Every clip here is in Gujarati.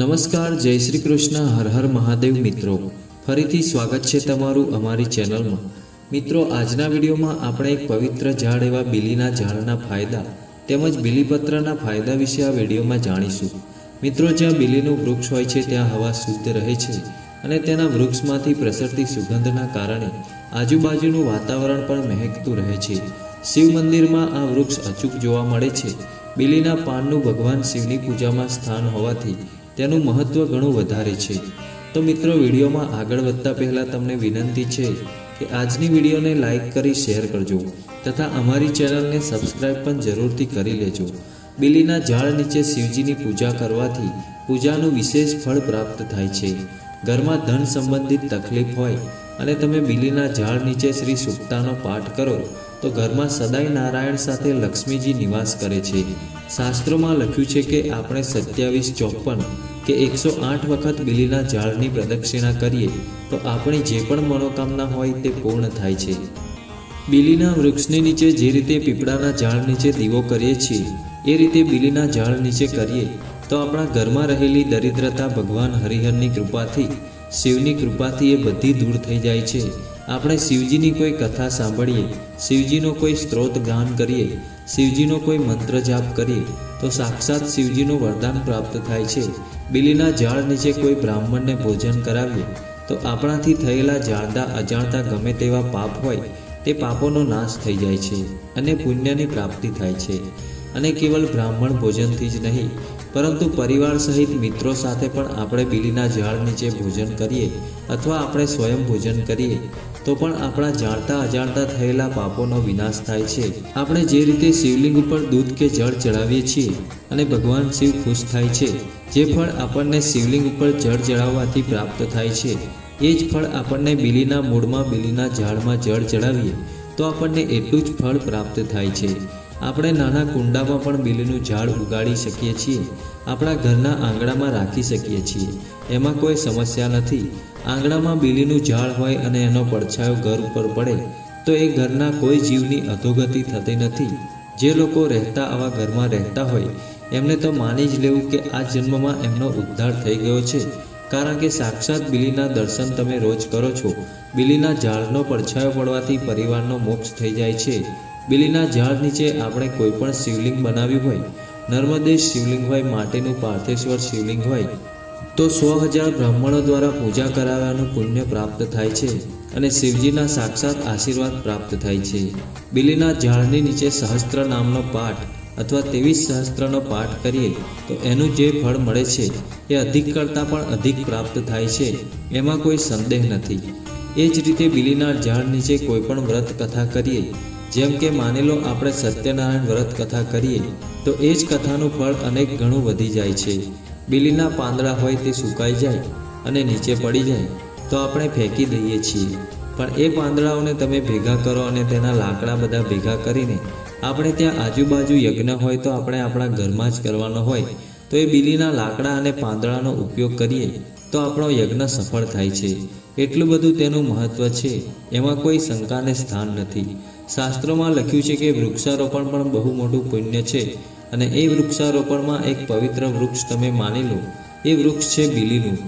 નમસ્કાર, જય શ્રી કૃષ્ણ, હર હર મહાદેવ મિત્રો. ફરીથી સ્વાગત છે તમારું અમારી ચેનલમાં. મિત્રો, આજના વિડીયોમાં આપણે એક પવિત્ર ઝાડ એવા બીલીના ઝાડના ફાયદા તેમજ બીલીપત્રના ફાયદા વિશે આ વિડીયોમાં જાણીશું. મિત્રો, જ્યાં બીલીનું વૃક્ષ હોય છે, ત્યાં હવા શુદ્ધ રહે છે અને તેના વૃક્ષમાંથી પ્રસરતી સુગંધના કારણે આજુબાજુનું વાતાવરણ પણ મહેકતું રહે છે. શિવ મંદિરમાં આ વૃક્ષ અચૂક જોવા મળે છે. બીલીના પાનનું ભગવાન શિવની પૂજામાં સ્થાન હોવાથી તેનું મહત્વ ઘણું વધારે છે. તો મિત્રો, વિડીયોમાં આગળ વધતા પહેલાં તમને વિનંતી છે કે આજની વિડીયોને લાઇક કરી શેર કરજો તથા અમારી ચેનલને સબસ્ક્રાઇબ પણ જરૂરથી કરી લેજો. બિલીના ઝાડ નીચે શિવજીની પૂજા કરવાથી પૂજાનું વિશેષ ફળ પ્રાપ્ત થાય છે. ઘરમાં ધન સંબંધિત તકલીફ હોય અને તમે બિલીના ઝાડ નીચે શ્રી સુક્તાનો પાઠ કરો તો ઘરમાં સદાય નારાયણ સાથે લક્ષ્મીજી નિવાસ કરે છે. શાસ્ત્રોમાં લખ્યું છે કે આપણે સત્યાવીસ ચોપન કે એકસો આઠ વખત બીલીના ઝાડની પ્રદક્ષિણા કરીએ તો આપણી જે પણ મનોકામના હોય તે પૂર્ણ થાય છે. બિલીના વૃક્ષની નીચે જે રીતે પીપળાના ઝાડ નીચે દીવો કરીએ છીએ, એ રીતે બીલીના ઝાડ નીચે કરીએ, તો આપણા ઘરમાં રહેલી દરિદ્રતા ભગવાન હરિહરની કૃપાથી, શિવની કૃપાથી એ બધી દૂર થઈ જાય છે. આપણે શિવજીની કોઈ કથા સાંભળીએ, શિવજીનો કોઈ સ્ત્રોત ગાન કરીએ, શિવજીનો કોઈ મંત્ર જાપ કરીએ, તો સાક્ષાત શિવજીનું વરદાન પ્રાપ્ત થાય છે. બિલીના ઝાડ નીચે કોઈ બ્રાહ્મણને ભોજન કરાવીએ, તો આપણાથી થયેલા જાણતા અજાણતા ગમે તેવા પાપ હોય, તે પાપોનો નાશ થઈ જાય છે અને પુણ્યની પ્રાપ્તિ થાય છે. અને કેવલ બ્રાહ્મણ ભોજનથી જ નહીં, પરંતુ પરિવાર સહિત મિત્રો સાથે પણ આપણે બીલીના ઝાડ નીચે ભોજન કરીએ, અથવા આપણે સ્વયં ભોજન કરીએ તો પણ આપણા જાણતા અજાણતા થયેલા પાપોનો વિનાશ થાય છે. આપણે જે રીતે શિવલિંગ ઉપર દૂધ કે જળ ચડાવીએ છીએ અને ભગવાન શિવ ખુશ થાય છે, જે ફળ આપણને શિવલિંગ ઉપર જળ ચડાવવાથી પ્રાપ્ત થાય છે. એ જ ફળ આપણને બીલીના મૂળમાં, બીલીના ઝાડમાં જળ ચડાવીએ તો આપણને એટલું જ ફળ પ્રાપ્ત થાય છે. આપણે નાના કુંડામાં પણ બીલીનું ઝાડ ઉગાડી શકીએ છીએ. આપણા ઘરના આંગણામાં રાખી શકીએ છીએ. એમાં કોઈ સમસ્યા નથી. આંગણામાં બીલીનું ઝાડ હોય અને એનો પડછાયો ઘર ઉપર પડે, તો એ ઘરના કોઈ જીવની અધોગતિ થતી નથી. જે લોકો રહેતા આવા ઘરમાં રહેતા હોય, એમને તો માની જ લેવું કે આ જન્મમાં એમનો ઉદ્ધાર થઈ ગયો છે. કારણ કે સાક્ષાત બિલીના દર્શન તમે રોજ કરો છો. બિલીના ઝાડનો પડછાયો પડવાથી પરિવારનો મોક્ષ થઈ જાય છે. બિલીના ઝાડ નીચે આપણે કોઈ પણ શિવલિંગ બનાવ્યું હોય, નર્મદે શિવલિંગ હોય, માટેનું પાર્થેશ્વર શિવલિંગ હોય, તો સો હજાર બ્રાહ્મણો દ્વારા પૂજા કરાવવાનું પુણ્ય પ્રાપ્ત થાય છે અને શિવજીના સાક્ષાત આશીર્વાદ પ્રાપ્ત થાય છે. બિલીના ઝાડની નીચે સહસ્ત્ર નામનો પાઠ અથવા ત્રેવીસ સહસ્ત્રનો પાઠ કરીએ, તો એનું જે ફળ મળે છે, એ અધિક કરતાં પણ અધિક પ્રાપ્ત થાય છે, એમાં કોઈ સંદેહ નથી. એ જ રીતે બિલીના ઝાડ નીચે કોઈ પણ વ્રત કથા કરીએ જેમ કે માની લો આપણે સત્યનારાયણ વ્રત કથા કરીએ, તો એ જ કથાનું ફળ અનેક ગણું વધી જાય છે. બિલીના પાંદડા હોય તે સુકાઈ જાય અને નીચે પડી જાય, તો આપણે ફેંકી દઈએ છીએ. પણ એ પાંદડાઓને તમે ભેગા કરો અને તેના લાકડા બધા ભેગા કરીને આપણે ત્યાં આજુબાજુ યજ્ઞ હોય તો આપણે આપણા ઘરમાં જ કરવાનો હોય, તો એ બીલીના લાકડા અને પાંદડાનો ઉપયોગ કરીએ, તો આપણો યજ્ઞ સફળ થાય છે. એટલું બધું તેનું મહત્વ છે. એમાં કોઈ શંકાને સ્થાન નથી. શાસ્ત્રોમાં લખ્યું છે કે વૃક્ષારોપણ પણ બહુ મોટું પુણ્ય છે અને એ વૃક્ષારોપણમાં એક પવિત્ર વૃક્ષ તમે માની લો. એ વૃક્ષ છે બીલીનું.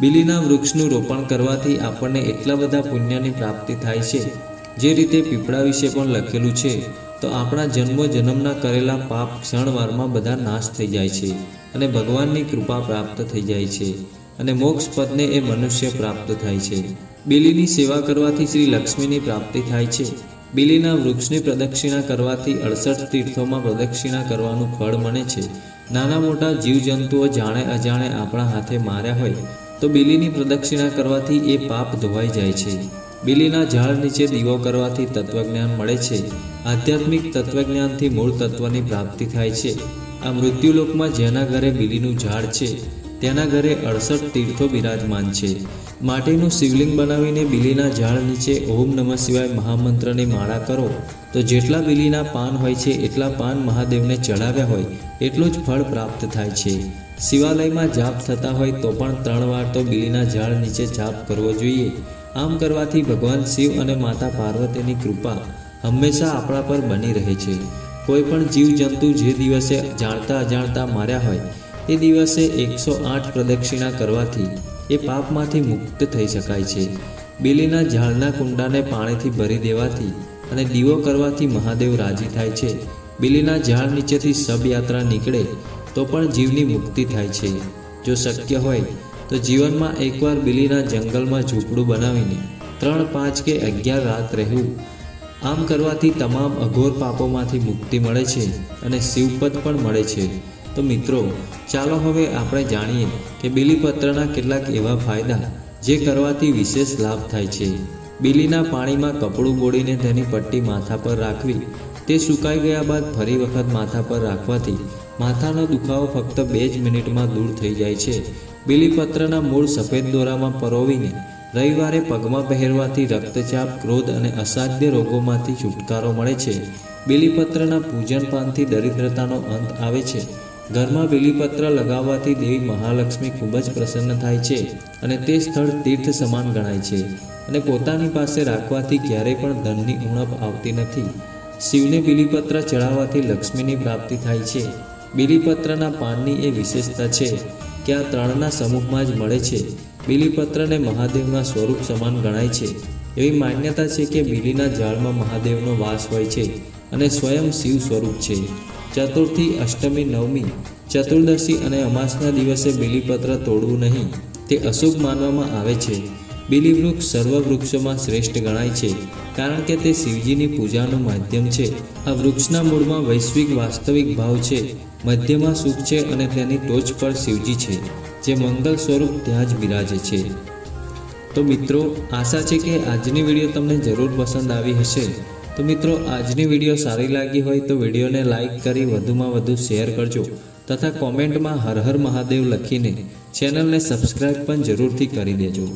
બીલીના વૃક્ષનું રોપણ કરવાથી આપણને એટલા બધા પુણ્યની પ્રાપ્તિ થાય છે. જે રીતે પીપળા વિશે પણ લખેલું છે, તો આપણા જન્મો જન્મના કરેલા પાપ ક્ષણવારમાં બધા નાશ થઈ જાય છે અને ભગવાનની કૃપા પ્રાપ્ત થઈ જાય છે. અને મોક્ષ પદને એ મનુષ્ય પ્રાપ્ત થાય છે. બિલીની સેવા કરવાથી શ્રી લક્ષ્મીની પ્રાપ્તિ થાય છે. બિલીના વૃક્ષની પ્રદક્ષિણા કરવાથી અડસઠ તીર્થોમાં પ્રદક્ષિણા કરવાનું ફળ મળે છે. નાના મોટા જીવજંતુઓ જાણે અજાણે આપણા હાથે માર્યા હોય, તો બિલીની પ્રદક્ષિણા કરવાથી એ પાપ ધોવાઈ જાય છે. બિલીના ઝાડ નીચે દીવો કરવાથી તત્વજ્ઞાન મળે છે. આધ્યાત્મિક તત્વજ્ઞાનથી મૂળ તત્વની પ્રાપ્તિ થાય છે. આ મૃત્યુલોકમાં જેના ઘરે બીલીનું ઝાડ છે તેના ઘરે અડસઠ તીર્થો બિરાજમાન છે. માટીનું શિવલિંગ બનાવીને બિલીના ઝાડ નીચે ઓમ નમઃ શિવાય મહામંત્રની માળા કરો. તો જેટલા બિલીના પાન હોય છે, એટલા પાન મહાદેવને ચડાવ્યા હોય, એટલું જ ફળ પ્રાપ્ત થાય છે. શિવાલયમાં જાપ થતા હોય તો પણ ત્રણ વાર તો બીલીના ઝાડ નીચે જાપ કરવો જોઈએ. આમ કરવાથી ભગવાન શિવ અને માતા પાર્વતીની કૃપા હંમેશા આપણા પર બની રહે છે. કોઈ પણ જીવજંતુ જે દિવસે જાણતા અજાણતા માર્યા હોય એ દિવસે એકસો આઠ પ્રદક્ષિણા કરવાથી એ પાપમાંથી મુક્ત થઈ શકાય છે. બેલીના ઝાડના કુંડાને પાણીથી ભરી દેવાથી અને દીવો કરવાથી મહાદેવ રાજી થાય છે. બેલીના ઝાડ નીચેથી શબયાત્રા નીકળે તો પણ જીવની મુક્તિ થાય છે. જો શક્ય હોય તો જીવનમાં એકવાર બિલીના જંગલમાં ઝૂંપડું બનાવીને ત્રણ પાંચ કે અગિયાર રાત રહેવું, આમ કરવાથી તમામ અઘોર પાપોમાંથી મુક્તિ મળે છે અને શિવપદ પણ મળે છે. તો મિત્રો, ચાલો હવે આપણે જાણીએ કે બીલીપત્રના કેટલાક એવા ફાયદા જે કરવાથી વિશેષ લાભ થાય છે. બીલીના પાણીમાં કપડું બોળીને તેની પટ્ટી માથા પર રાખવી, તે સુકાઈ ગયા બાદ ફરી વખત માથા પર રાખવાથી માથાનો દુખાવો ફક્ત બે જ મિનિટમાં દૂર થઈ જાય છે. બીલીપત્રના મૂળ સફેદ દોરામાં પરોવીને રવિવારે પગમાં પહેરવાથી રક્તચાપ, ક્રોધ અને અસાધ્ય રોગોમાંથી છુટકારો મળે છે. બીલીપત્રના પૂજન પાનથી દરિદ્રતાનો અંત આવે છે. ઘરમાં બીલીપત્ર લગાવવાથી દેવી મહાલક્ષ્મી ખૂબ જ પ્રસન્ન થાય છે અને તે સ્થળ તીર્થ સમાન ગણાય છે અને પોતાની પાસે રાખવાથી ક્યારેય પણ ધનની ઉણપ આવતી નથી. શિવને બીલીપત્ર ચડાવવાથી લક્ષ્મીની પ્રાપ્તિ થાય છે. બીલીપત્રના પાનની એ વિશેષતા છે કે આ ત્રણના સમૂહમાં જ મળે છે. બીલીપત્રને મહાદેવના સ્વરૂપ સમાન ગણાય છે. એવી માન્યતા છે કે બીલીના ઝાડમાં મહાદેવનો વાસ હોય છે અને સ્વયં શિવ સ્વરૂપ છે. ચતુર્થી અષ્ટમી, નવમી, ચતુર્દશી અને અમાસના દિવસે બીલીપત્ર તોડવું નહીં. તે અશુભ માનવામાં આવે છે. બીલી વૃક્ષ સર્વ વૃક્ષોમાં શ્રેષ્ઠ ગણાય છે, કારણ કે તે શિવજીની પૂજાનું માધ્યમ છે. આ વૃક્ષના મૂળમાં વૈશ્વિક વાસ્તવિક ભાવ છે. મધ્યમાં સુખ છે અને તેની ટોચ પર શિવજી છે, જે મંગલ સ્વરૂપ ત્યાં જ બિરાજે છે. તો મિત્રો, આશા છે કે આજની વીડિયો તમને જરૂર પસંદ આવી હશે. તો મિત્રો, આજની વીડિયો સારી લાગી હોય તો વિડીયોને લાઇક કરી વધુમાં વધુ શેર કરજો તથા કોમેન્ટમાં હર હર મહાદેવ લખીને ચેનલને સબસ્ક્રાઇબ પણ જરૂરથી કરી દેજો.